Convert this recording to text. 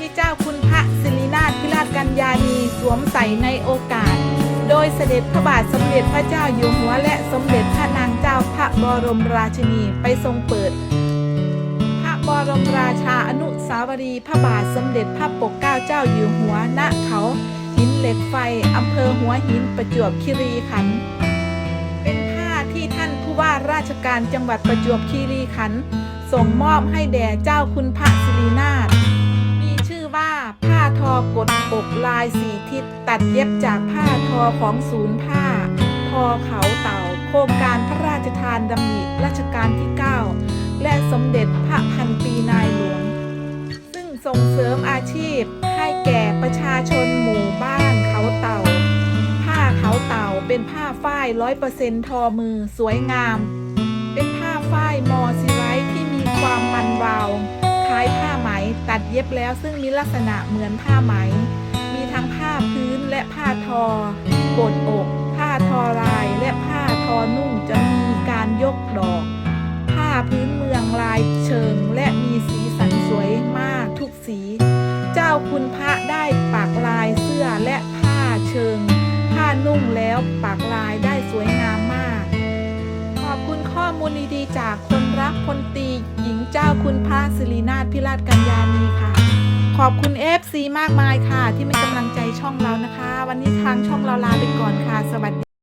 ที่เจ้าคุณพระศิรินาถพิราชกัญญาณีสวมใส่ในโอกาส โดยเสด็จพระบาทสมเด็จพระเจ้าอยู่หัวและสมเด็จพระนางเจ้าพระบรมราชินีไปทรงเปิด พระบรมราชาอนุสาวรีย์พระบาทสมเด็จพระปกเกล้าเจ้าอยู่หัวณเขาหินเหล็กไฟอำเภอหัวหินประจวบคีรีขันธ์เป็นผ้าที่ท่านผู้ว่าราชการจังหวัดประจวบคีรีขันธ์ส่งมอบให้แด่เจ้าคุณพระศิรินาถ กลายสีทิศตัดเย็บจากผ้าทอของศูนย์ผ้า ทอเขาเต่า โครงการพระราชทานดำริรัชกาลที่ 9 และสมเด็จพระพันปีนายหลวง ซึ่งส่งเสริมอาชีพให้แก่ประชาชนหมู่บ้านเขาเต่า ผ้าเขาเต่าเป็นผ้าฝ้ายร้อยเปอร์เซ็นทอมือสวยงาม เป็นผ้าฝ้ายมอซิไรที่มีความมันวาวคล้ายผ้าไหมตัดเย็บแล้วซึ่งมีลักษณะเหมือนผ้าไหม พื้นและผ้าทอกดอก ผ้าทอลายและผ้าทอนุ่งจะมีการยกดอก ผ้าพื้นเมืองลายเชิงและมีสีสันสวยมากทุกสี เจ้าคุณพระได้ปักลายเสื้อและผ้าเชิง ผ้านุ่งแล้วปักลายได้สวยงามมาก ขอบคุณข้อมูลดีๆจากคนรักพลตรีหญิงเจ้าคุณพระศิรินาถพิราชกัญญาณีค่ะ ขอบคุณ FC มากมายค่ะ ที่เป็นกำลังใจช่องเรานะคะ วันนี้ทางช่องเราลาไปก่อนค่ะ สวัสดี